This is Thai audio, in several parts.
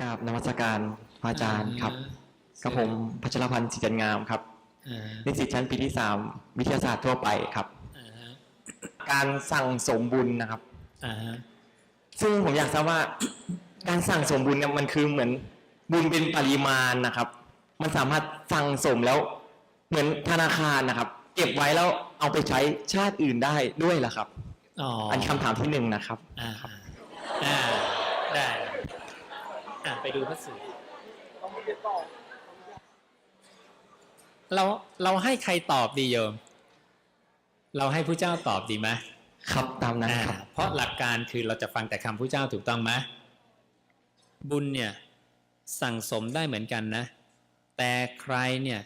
กราบนมัสการพระอาจารย์ครับกับผมพัชรพันธ์สิจันงามครับอ่านิสิตชั้นปีที่สามวิทยาศาสตร์ทั่วไปครับอ่าฮะการสั่งสมบุญนะครับอ่าฮะซึ่งผมอยากทราบว่า การสั่งสมบุญเนี่ยมันคือเหมือนบุญเป็นปริมาณนะครับ มันสามารถสั่งสมแล้ว เหมือนธนาคารนะครับ เก็บไว้แล้วเอาไปใช้ชาติอื่นได้ด้วยล่ะครับอ๋ออันคำถามที่หนึ่งนะครับอ่าอ่าได้ อ่าไปดูพระสูตรเราเราให้ใครตอบดีโยม เราให้ผู้เจ้าตอบดีไหมครับตามนั้นอ่าครับเพราะหลักการคือเราจะฟังแต่คำผู้เจ้าถูกต้องไหมบุญเนี่ยสั่งสมได้เหมือนกันนะ แต่ใครเนี่ย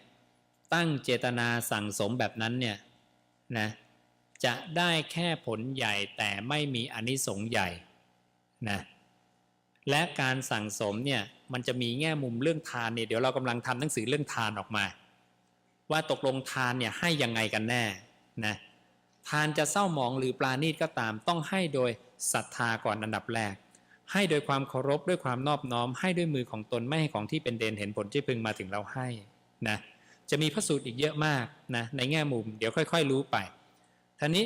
ตั้งเจตนาสั่งสมแบบนั้นเนี่ยนะจะได้แค่ผลใหญ่แต่ไม่มีอนิสงส์ใหญ่นะ และการสั่งสมเนี่ยมันจะมีแง่มุมเรื่องทานเนี่ยเดี๋ยวเรากำลังทำหนังสือเรื่องทานออกมา ว่าตกลงทานเนี่ยให้ยังไงกันแน่นะทานจะเศร้าหมองหรือปราณีตก็ตาม ต้องให้โดยศรัทธาก่อนอันดับแรก ให้โดยความเคารพด้วยความนอบน้อม ให้ด้วยมือของตนไม่ให้ของที่เป็นเดนเห็นผลที่พึงมาถึงเราให้นะจะมีพระสูตรอีกเยอะมากนะในแง่มุม เดี๋ยวค่อย ๆ รู้ไปท่านี้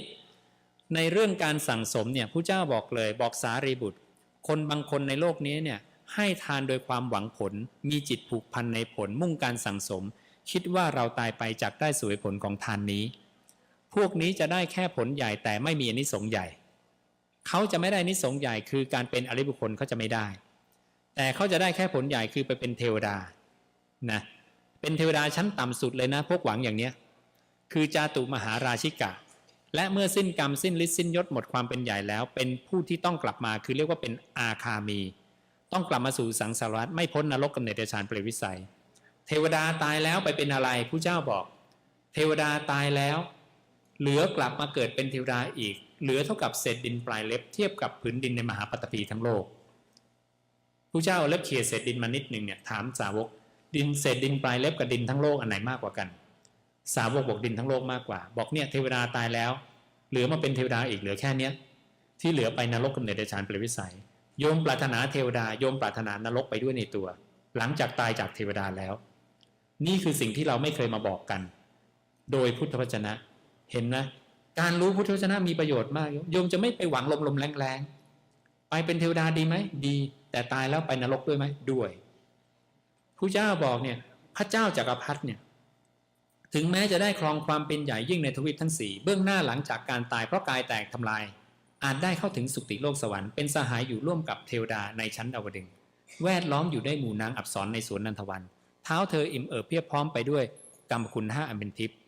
ในเรื่องการสั่งสมเนี่ยผู้เจ้าบอกเลยบอกสารีบุตร คนบางคนในโลกนี้เนี่ยให้ทานโดยความหวังผล มีจิตผูกพันในผลมุ่งการสั่งสม คิดว่าเราตายไปจากได้สวยผลของทานนี้ พวกนี้จะได้แค่ผลใหญ่แต่ไม่มีอนิสงส์ใหญ่ เขาจะไม่ได้อนิสงส์ใหญ่คือการเป็นอริบุคคลเขาจะไม่ได้ แต่เขาจะได้แค่ผลใหญ่คือไปเป็นเทวดานะเป็นเทวดาชั้นต่ำสุดเลยนะ พวกหวังอย่างเนี้ยคือจาตุมหาราชิกะ และเมื่อสิ้นกรรมสิ้นฤทธิ์สิ้นยศหมดความเป็นใหญ่แล้ว เป็นผู้ที่ต้องกลับมาคือเรียกว่าเป็นอาคามี ต้องกลับมาสู่สังสารวัฏไม่พ้นนรกกำเนิดเดชานเปรตวิสัย เทวดาตายแล้วไปเป็นอะไรผู้เจ้าบอก เทวดาตายแล้ว เหลือกลับมาเกิดเป็นเทวดาอีก เหลือเท่ากับเศษดินปลายเล็บเทียบกับผืนดินในมหาปัตตภีทั้งโลกผู้เจ้าเอาเล็บเขี่ยเศษดินมานิดหนึ่งเนี่ยถามสาวก ดินเศษดินปลายเล็บกับดินทั้งโลกอันไหนมากกว่ากัน สาวกบอกดินทั้งโลกมากกว่า บอกเนี่ยเทวดาตายแล้ว เหลือมาเป็นเทวดาอีกเหลือแค่เนี้ย ที่เหลือไปนรกกำเนิดเดชานเปรตวิสัย โยมปรารถนาเทวดาโยมปรารถนานรกไปด้วยในตัว หลังจากตายจากเทวดาแล้ว นี่คือสิ่งที่เราไม่เคยมาบอกกัน โดยพุทธวจนะ เห็นนะการรู้พุทธวจนะมีประโยชน์มากโยมจะไม่ไปหวังลมๆแรงๆไปเป็นเทวดาดีไหมดี แต่ตายแล้วไปนรกด้วยไหมด้วยผู้เจ้าบอกเนี่ยพระเจ้าจากักรพรรดิเนี่ย ถึงแม้จะได้ครองความเป็นใหญ่ยิ่งในทวีปทั้งสี่เบื้องหน้าหลังจากการตายเพราะกายแตกทำลาย อาจได้เข้าถึงสุติโลกสวรรค์เป็นสหายอยู่ร่วมกับเทวดาในชั้นดาวดึงแวดล้อมอยู่ได้หมู่นางอับสรในสวนนันทวัน เท้าเธออิ่มเอิบเพียบพร้อมไปด้วยกรรมคุณห้าอันเป็นทิพย์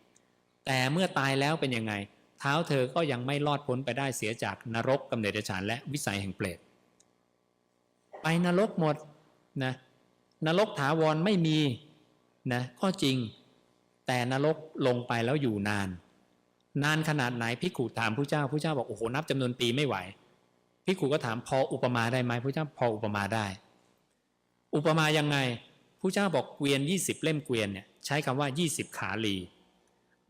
แต่เมื่อตายแล้วเป็นยังไง เท้าเธอก็ยังไม่รอดพ้นไปได้เสียจากนรกกำเนิดเดชานและวิสัยแห่งเปรตไปนรกหมดนะนรกถาวรไม่มีนะก็จริง แต่นรกลงไปแล้วอยู่นาน นานขนาดไหนพิกูถามผู้เจ้าผู้เจ้าบอกโอ้โหนับจำนวนปีไม่ไหวพิกูก็ถามพออุปมาได้ไหมผู้เจ้าพออุปมาได้ อุปมายังไงผู้เจ้าบอกเกวียน20 เล่มเกวียนเนี่ยใช้คำว่า 20 ขาลี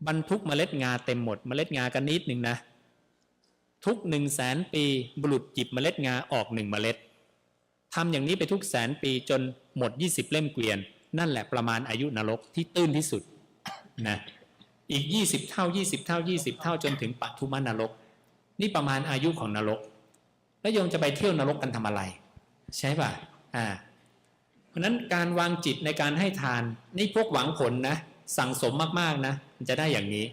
บรรทุกเมล็ดงาเต็มหมดเมล็ดงากันนิดหนึ่งนะทุกหนึ่งแสนปีบุรุษหยิบเมล็ดงาออกหนึ่งเมล็ดทำอย่างนี้ไปทุกแสนปีจนหมด 20 เล่มเกวียน นั่นแหละประมาณอายุนรกที่ตื้นที่สุด นะอีก 20 เท่า 20 เท่า 20 เท่าจนถึงปัทุมนรก นี่ประมาณอายุของนรก แล้วโยมจะไปเที่ยวนรกกันทำอะไร ใช่ป่ะอ่าเพราะนั้นการวางจิตในการให้ทาน นี่พวกหวังผลนะ สั่งสมมากๆนะมันจะได้อย่างนี้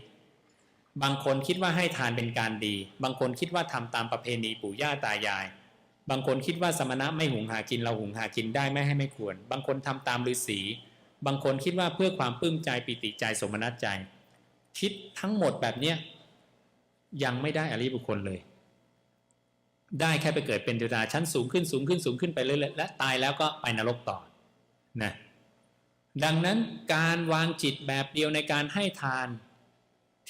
บางคนคิดว่าให้ทานเป็นการดี บางคนคิดว่าทำตามประเพณีปู่ย่าตายาย บางคนคิดว่าสมณะไม่หุงหากินเราหุงหากินได้ไม่ให้ไม่ควร บางคนทำตามฤาษี บางคนคิดว่าเพื่อความปลื้มใจปิติใจสมนัตใจ คิดทั้งหมดแบบเนี้ยยังไม่ได้อริบุคคลเลย ได้แค่ไปเกิดเป็นเทวดาชั้นสูงขึ้นสูงขึ้นสูงขึ้นไปเรื่อยๆและตายแล้วก็ไปนรกต่อนะดังนั้นการวางจิตแบบเดียวในการให้ทาน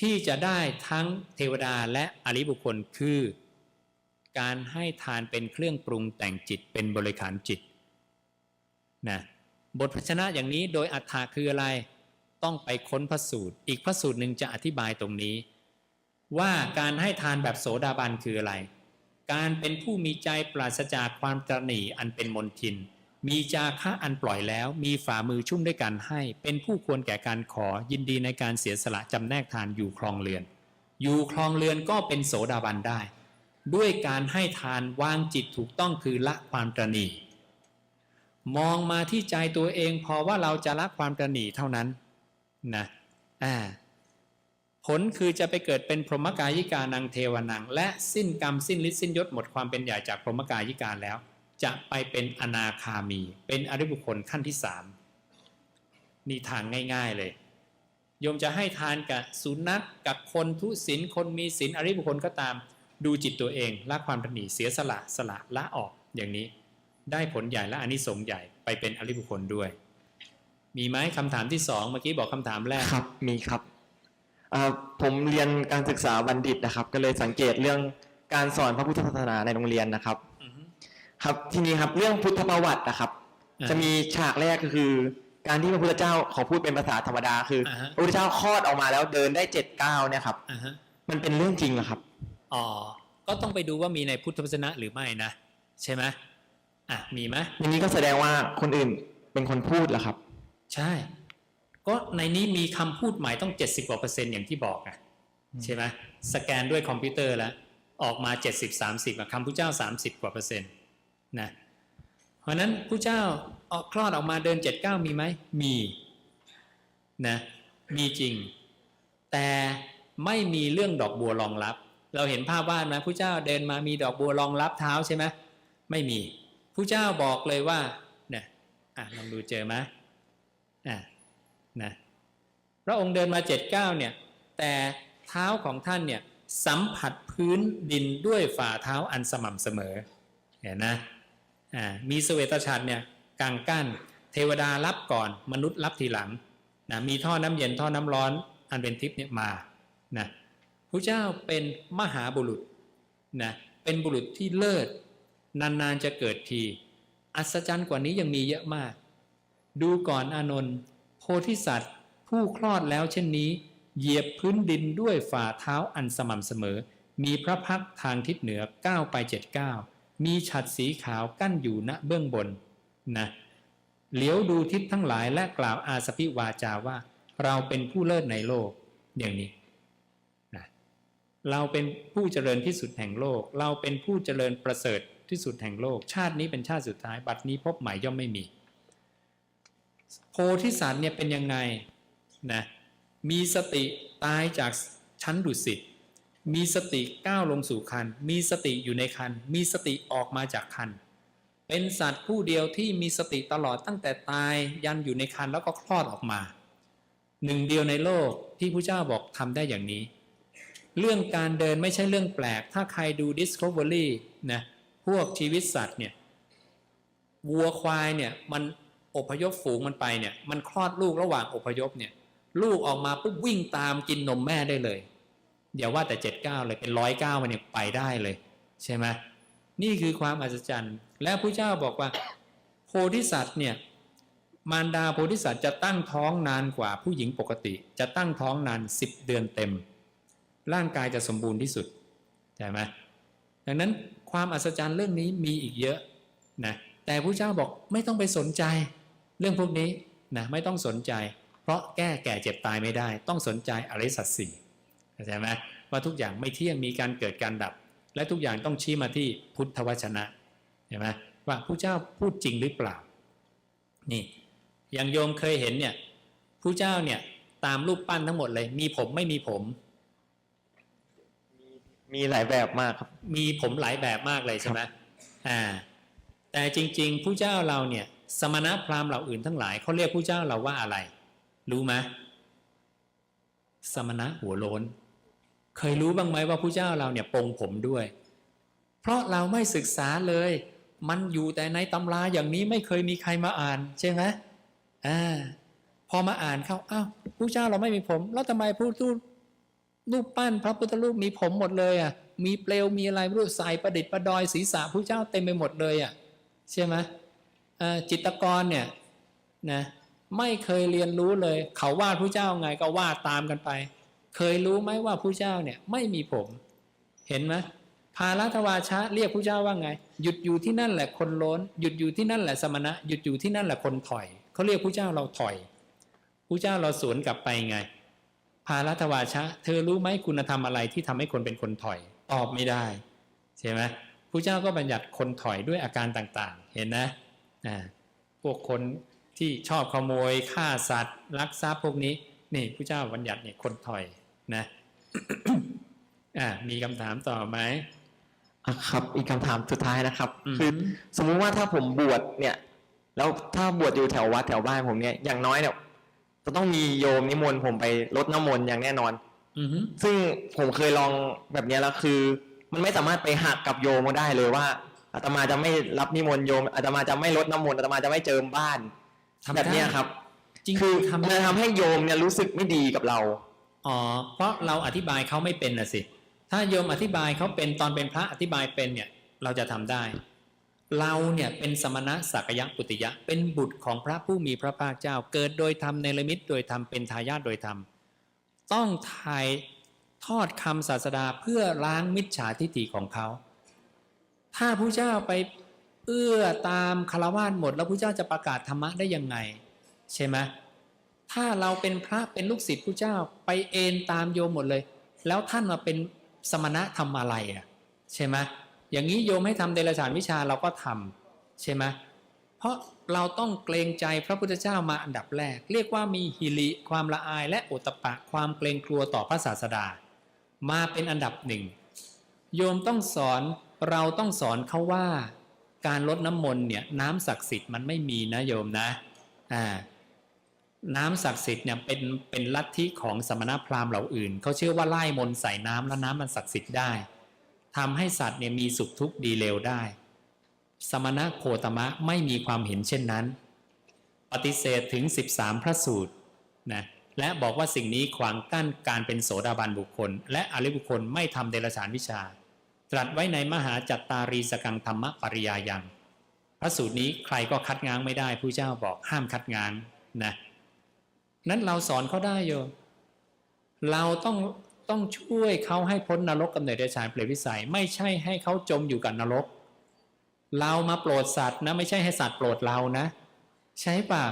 ที่จะได้ทั้งเทวดาและอริบุคคลคือการให้ทานเป็นเครื่องปรุงแต่งจิตเป็นบริขารจิตนะ บทพชนะอย่างนี้โดยอัฏฐาคืออะไร ต้องไปค้นพระสูตร อีกพระสูตรหนึ่งจะอธิบายตรงนี้ ว่าการให้ทานแบบโสดาบันคืออะไร การเป็นผู้มีใจปราศจากความตรณีอันเป็นมนทิน มีจาคะอันปล่อยแล้ว มีฝ่ามือชุ่มด้วยการให้ เป็นผู้ควรแก่การขอยินดีในการเสียสละจำแนกทานอยู่ครองเรือน อยู่ครองเรือนก็เป็นโสดาบันได้ ด้วยการให้ทานวางจิตถูกต้องคือละความตรณี มองมาที่ใจตัวเอง พอว่าเราจะละความตรณีเท่านั้นนะอ่าผลคือจะไปเกิดเป็นพรหมกายิกานังเทวนัง และสิ้นกรรมสิ้นฤทธิ์สิ้นยศหมดความเป็นใหญ่จากพรหมกายิกาแล้ว จะไปเป็นอนาคามี เป็นอริบุคคลขั้นที่สามนี่ทางง่าย ๆเลยโยมจะให้ทานกับสุนัขกับคนทุศีลคนมีศีลอริบุคคลก็ตาม ดูจิตตัวเองละความตระหนี่เสียสละสละละออกอย่างนี้ ได้ผลใหญ่และอานิสงส์ใหญ่ไปเป็นอริบุคคลด้วย มีไหมคำถามที่สองเมื่อกี้บอกคำถามแรกครับ มีครับเอ่อผมเรียนการศึกษาบัณฑิตนะครับ ก็เลยสังเกตเรื่องการสอนพระพุทธศาสนาในโรงเรียนนะครับอือฮึครับทีนี้ครับเรื่องพุทธประวัตินะครับอ่าจะมีฉากแรกก็คือ การที่พระพุทธเจ้าขอพูดเป็นภาษาธรรมดาคืออาฮะพระพุทธเจ้าคลอดออกมาแล้วเดินได้เจ็ดก้าวเนี่ยครับอ่าฮะมันเป็นเรื่องจริงเหรอครับอ๋อก็ต้องไปดูว่ามีในพุทธวจนะหรือไม่นะใช่ไหม อะมีไหมอย่างนี้ก็แสดงว่าคนอื่นเป็นคนพูดเหรอครับ ใช่ ก็ในนี้มีคำพูดใหม่ต้อง 70กว่าเปอร์เซ็นต์อย่างที่บอกอะใช่ไหมสแกนด้วยคอมพิวเตอร์แล้ว ออกมา 70 30อะคำพุทธเจ้า 30 กว่าเปอร์เซ็นต์นะเพราะฉะนั้นผู้เจ้าออกคลอดออกมาเดิน 79 มีไหมมีนะมีจริง แต่ไม่มีเรื่องดอกบัวรองรับ เราเห็นภาพวาดไหมผู้เจ้าเดินมามีดอกบัวรองรับเท้าใช่ไหมไม่มี ผู้เจ้าบอกเลยว่าเนี่ยอะลองดูเจอไหมอะนะพระองค์เดินมาเจ็ดเก้าเนี่ย แต่เท้าของท่านเนี่ยสัมผัสพื้นดินด้วยฝ่าเท้าอันสม่ำเสมอเห็นนะอ่ามีเสวตฉัตรเนี่ยกางกั้น เทวดารับก่อนมนุษย์รับทีหลังนะมีท่อน้ำเย็นท่อน้ำร้อน อันเป็นทิพย์เนี่ยมานะพระเจ้าเป็นมหาบุรุษนะเป็นบุรุษที่เลิศ นานๆจะเกิดที อัศจรรย์กว่านี้ยังมีเยอะมาก ดูก่อนอานนท์โพธิสัตว์ ผู้คลอดแล้วเช่นนี้ เหยียบพื้นดินด้วยฝ่าเท้าอันสม่ำเสมอ มีพระพักทางทิศเหนือก้าวไปเจ็ดก้าวมีฉัดสีขาวกั้นอยู่ณเบื้องบนนะเหลียวดูทิศทั้งหลายและกล่าวอาสพิวาจาว่า เราเป็นผู้เลิศในโลกอย่างนี้นะเราเป็นผู้เจริญที่สุดแห่งโลก เราเป็นผู้เจริญประเสริฐ ที่สุดแห่งโลก ชาตินี้เป็นชาติสุดท้าย บัดนี้พบใหม่ย่อมไม่มี โพธิสัตว์เนี่ยเป็นยังไงนะมีสติตายจากชั้นดุสิตมีสติก้าวลงสู่คัน มีสติอยู่ในคัน มีสติออกมาจากคัน เป็นสัตว์ผู้เดียวที่มีสติตลอดตั้งแต่ตายยันอยู่ในคันแล้วก็คลอดออกมา หนึ่งเดียวในโลกที่พระเจ้าบอกทำได้อย่างนี้ เรื่องการเดินไม่ใช่เรื่องแปลก ถ้าใครดู Discovery นะ พวกชีวิตสัตว์เนี่ยวัวควายเนี่ยมันอพยพฝูงมันไปเนี่ยมันคลอดลูกระหว่างอพยพเนี่ยลูกออกมาปุ๊บวิ่งตามกินนมแม่ได้เลยอย่าว่าแต่เจ็ดเก้าเลยเป็นร้อยเก้ามันเนี่ยไปได้เลย ใช่ไหมนี่คือความอัศจรรย์ และพระเจ้าบอกว่า โพธิสัตว์เนี่ยมารดาโพธิสัตว์จะตั้งท้องนานกว่าผู้หญิงปกติ จะตั้งท้องนานสิบเดือนเต็ม ร่างกายจะสมบูรณ์ที่สุดใช่ไหมดังนั้น ความอัศจรรย์เรื่องนี้มีอีกเยอะนะแต่พระเจ้าบอกไม่ต้องไปสนใจเรื่องพวกนี้นะไม่ต้องสนใจ เพราะแก้แก่เจ็บตายไม่ได้ ต้องสนใจอริสัจสี่เข้าใจไหมว่าทุกอย่างไม่เที่ยงมีการเกิดการดับ และทุกอย่างต้องชี้มาที่พุทธวจนะเห็นไหมว่าผู้เจ้าพูดจริงหรือเปล่านี่อย่างโยมเคยเห็นเนี่ยผู้เจ้าเนี่ยตามรูปปั้นทั้งหมดเลย มีผมไม่มีผม มีหลายแบบมากครับ มีผมหลายแบบมากเลยใช่ไหมอ่า แต่จริง ๆ ผู้เจ้าเราเนี่ย สมณพราหมณ์เหล่าอื่นทั้งหลายเขาเรียกผู้เจ้าเราว่าอะไร รู้ไหมสมณะหัวโล้น เคยรู้บ้างไหมว่าผู้เจ้าเราเนี่ยปรงผมด้วย เพราะเราไม่ศึกษาเลย มันอยู่แต่ในตำราอย่างนี้ไม่เคยมีใครมาอ่านใช่ไหมอ่าพอมาอ่านเข้าอ้าวผู้เจ้าเราไม่มีผม แล้วทำไมผู้ทูต รูปปั้นพระพุทธรูปมีผมหมดเลยอะมีเปลวมีอะไรไม่รู้ใส่ประดิษฐ์ประดอยศีรษะผู้เจ้าเต็มไปหมดเลยอะใช่ไหมจิตกรเนี่ยนะไม่เคยเรียนรู้เลย เขาวาดผู้เจ้าไงก็วาดตามกันไป เคยรู้ไหมว่าผู้เจ้าเนี่ยไม่มีผม เห็นไหมภารัตวาชะเรียกพระเจ้าว่าไง หยุดอยู่ที่นั่นแหละคนล้น หยุดอยู่ที่นั่นแหละสมณะ หยุดอยู่ที่นั่นแหละคนถอยเขาเรียกพระเจ้าเราถอยพระเจ้าเราสวนกลับไปไง ภารัตวาชะ เธอรู้ไหมคุณธรรมอะไรที่ทำให้คนเป็นคนถอย ตอบไม่ได้ใช่ไหมพระเจ้าก็บัญญัติคนถอยด้วยอาการต่างๆ เห็นนะอ่าพวกคนที่ชอบขโมยฆ่าสัตว์ลักทรัพย์พวกนี้นี่พระเจ้าบัญญัติเนี่ยคนถอยนะอ่ามีคำถามต่อไหมอะครับอีกคำถามสุดท้ายนะครับอืมคือสมมุติว่าถ้าผมบวชเนี่ย แล้วถ้าบวชอยู่แถววัดแถวบ้านผมเนี่ยอย่างน้อยเนี่ย จะต้องมีโยมนิมนต์ผมไปรดน้ำมนต์อย่างแน่นอน อือฮึซึ่งผมเคยลองแบบเนี้ยแล้วคือ มันไม่สามารถไปหักกับโยมมาได้เลยว่าอาตมาจะไม่รับนิมนต์โยมอาตมาจะไม่รดน้ำมนต์อาตมาจะไม่เจิมบ้านทำแบบเนี้ยได้ครับ จริงคือทำมันได้จะทำให้โยมเนี่ยรู้สึกไม่ดีกับเรา อ๋อเพราะเราอธิบายเขาไม่เป็นน่ะสิ ถ้าโยมอธิบายเขาเป็นตอนเป็นพระอธิบายเป็นเนี่ย เราจะทำได้ เราเนี่ยเป็นสมณะสักยะปุติยะ เป็นบุตรของพระผู้มีพระภาคเจ้า เกิดโดยธรรมในลมิตโดยธรรมเป็นทายาทโดยธรรม ต้องถ่ายทอดคำศาสดาเพื่อล้างมิจฉาทิฏฐิของเขา ถ้าพระเจ้าไปเอื้อตามคารวาสหมด แล้วพระเจ้าจะประกาศธรรมะได้ยังไง ใช่ไหมถ้าเราเป็นพระเป็นลูกศิษย์ผู้เจ้าไปเอ็นตามโยมหมดเลย แล้วท่านมาเป็นสมณะทำอะไรอะใช่ไหม อย่างนี้โยมให้ทำเดรัจฉานวิชาเราก็ทำใช่ไหมเพราะเราต้องเกรงใจพระพุทธเจ้ามาอันดับแรก เรียกว่ามีฮิริความละอายและโอตตปะความเกรงกลัวต่อพระศาสดา มาเป็นอันดับหนึ่งโยมต้องสอนเราต้องสอนเขาว่า การลดน้ำมนต์เนี่ยน้ำศักดิ์สิทธิ์มันไม่มีนะโยมนะอ่าน้ำศักดิ์สิทธิ์เนี่ยเป็นเป็นลัทธิของสมณพราหมณ์เหล่าอื่นเขาเชื่อว่าไล่มนต์ใส่น้ำแล้วน้ำมันศักดิ์สิทธิ์ได้ ทำให้สัตว์เนี่ยมีสุขทุกข์ดีเลวได้ สมณะโคตมะไม่มีความเห็นเช่นนั้น ปฏิเสธถึง 13 พระสูตรนะและบอกว่าสิ่งนี้ขวางกั้นการเป็นโสดาบันบุคคล และอริบุคคลไม่ทำเดรัจฉานวิชา ตรัสไว้ในมหาจัตตารีสกังธรรมปริยายัง พระสูตรนี้ใครก็คัดง้างไม่ได้ผู้เจ้าบอกห้ามคัดง้างนะนั้นเราสอนเขาได้โยเราต้อง ต้องช่วยเขาให้พ้นนรกกำเนิดเดชานเปรตวิสัย ไม่ใช่ให้เขาจมอยู่กับนรก เรามาโปรดสัตว์นะ ไม่ใช่ให้สัตว์โปรดเรานะ ใช่ป่ะ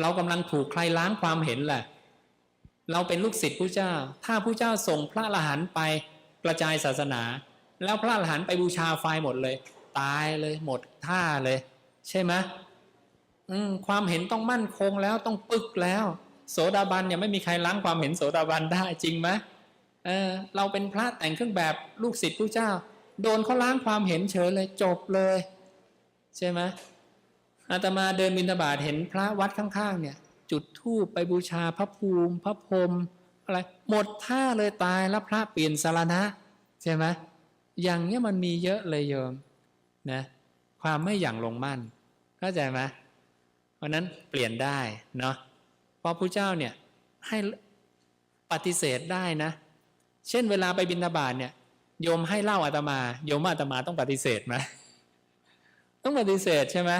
เรากำลังถูกใครล้างความเห็นแหละ เราเป็นลูกศิษย์ผู้เจ้า ถ้าผู้เจ้าส่งพระอรหันต์ไปกระจายศาสนา แล้วพระอรหันต์ไปบูชาไฟหมดเลย ตายเลยหมดท่าเลย ใช่ไหมมความเห็นต้องมั่นคงแล้วต้องปึกแล้ว โสดาบันเนี่ยไม่มีใครล้างความเห็นโสดาบันได้จริงไหม เออเราเป็นพระแต่งเครื่องแบบลูกศิษย์ผู้เจ้า โดนเขาล้างความเห็นเฉยเลยจบเลย ใช่ไหมอาตมาเดินบิณฑบาตเห็นพระวัดข้างๆ เนี่ย จุดธูปไปบูชาพระภูมิ พระพรหมอะไรหมดท่าเลยตายแล้วพระเปลี่ยนสารณะ ใช่ไหมอย่างเนี้ยมันมีเยอะเลยโยมนะความไม่อย่างลงมั่นเข้าใจไหมเพราะนั้นเปลี่ยนได้เนาะเพราะพระเจ้าเนี่ยให้ปฏิเสธได้นะ เช่นเวลาไปบิณฑบาตเนี่ยโยมให้เหล้าอาตมา โยมอาตมาต้องปฏิเสธไหมต้องปฏิเสธใช่ไหม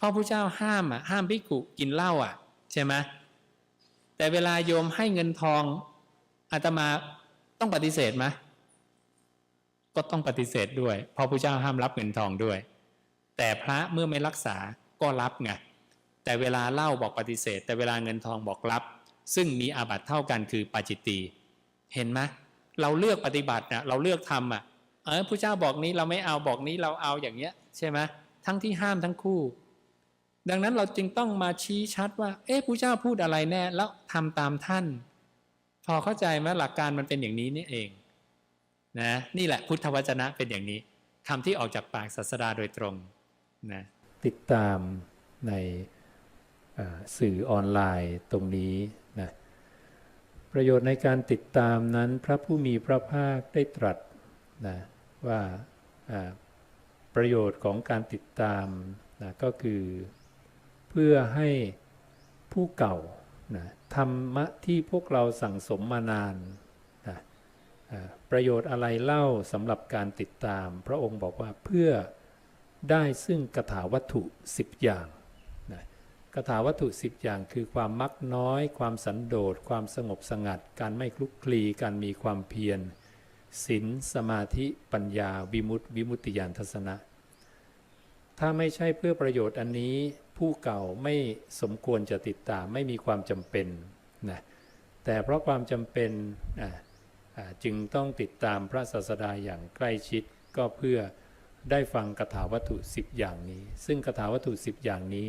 พราะพระเจ้าห้ามอะห้ามภิกุกินเหล้าอะ ใช่ไหมแต่เวลาโยมให้เงินทองอาตมาต้องปฏิเสธไหมก็ต้องปฏิเสธด้วยเพราะพระเจ้าห้ามรับเงินทองด้วย แต่พระเมื่อไม่รักษาก็รับไงแต่เวลาเล่าบอกปฏิเสธ แต่เวลาเงินทองบอกรับ ซึ่งมีอาบัติเท่ากันคือปาจิตตีเห็นไหม เราเลือกปฏิบัตินะเราเลือกทำอะ เออพระเจ้าบอกนี้เราไม่เอาบอกนี้เราเอาอย่างเงี้ย ใช่ไหมทั้งที่ห้ามทั้งคู่ ดังนั้นเราจึงต้องมาชี้ชัดว่า เอ๊ะพระเจ้าพูดอะไรแน่ แล้วทำตามท่าน พอเข้าใจไหมหลักการมันเป็นอย่างนี้นี่เอง นะ นี่แหละพุทธวจนะเป็นอย่างนี้คำที่ออกจากปากศาสดาโดยตรงนะติดตามในสื่อออนไลน์ตรงนี้ ประโยชน์ในการติดตามนั้นพระผู้มีพระภาคได้ตรัสนะว่าประโยชน์ของการติดตามนะก็คือเพื่อให้ผู้เก่านะธรรมะที่พวกเราสั่งสมมานานนะประโยชน์อะไรเล่าสำหรับการติดตาม พระองค์บอกว่าเพื่อได้ซึ่งกถาวัตถุ 10 อย่าง นะกถาวัตถุ 10 อย่างคือความมักน้อย ความสันโดษ ความสงบสงัด การไม่คลุกคลี การมีความเพียรศีลสมาธิปัญญา วิมุตติวิมุตติญาณทัศนะ ถ้าไม่ใช่เพื่อประโยชน์อันนี้ผู้เก่าไม่สมควรจะติดตามไม่มีความจำเป็นนะแต่เพราะความจำเป็นจึงต้องติดตามพระศาสดาอย่างใกล้ชิดก็เพื่อได้ฟังคาถาวัตถุ 10 อย่างนี้ ซึ่งคาถาวัตถุ 10 อย่างนี้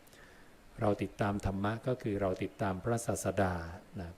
เราติดตามธรรมะก็คือเราติดตามพระศาสดานะ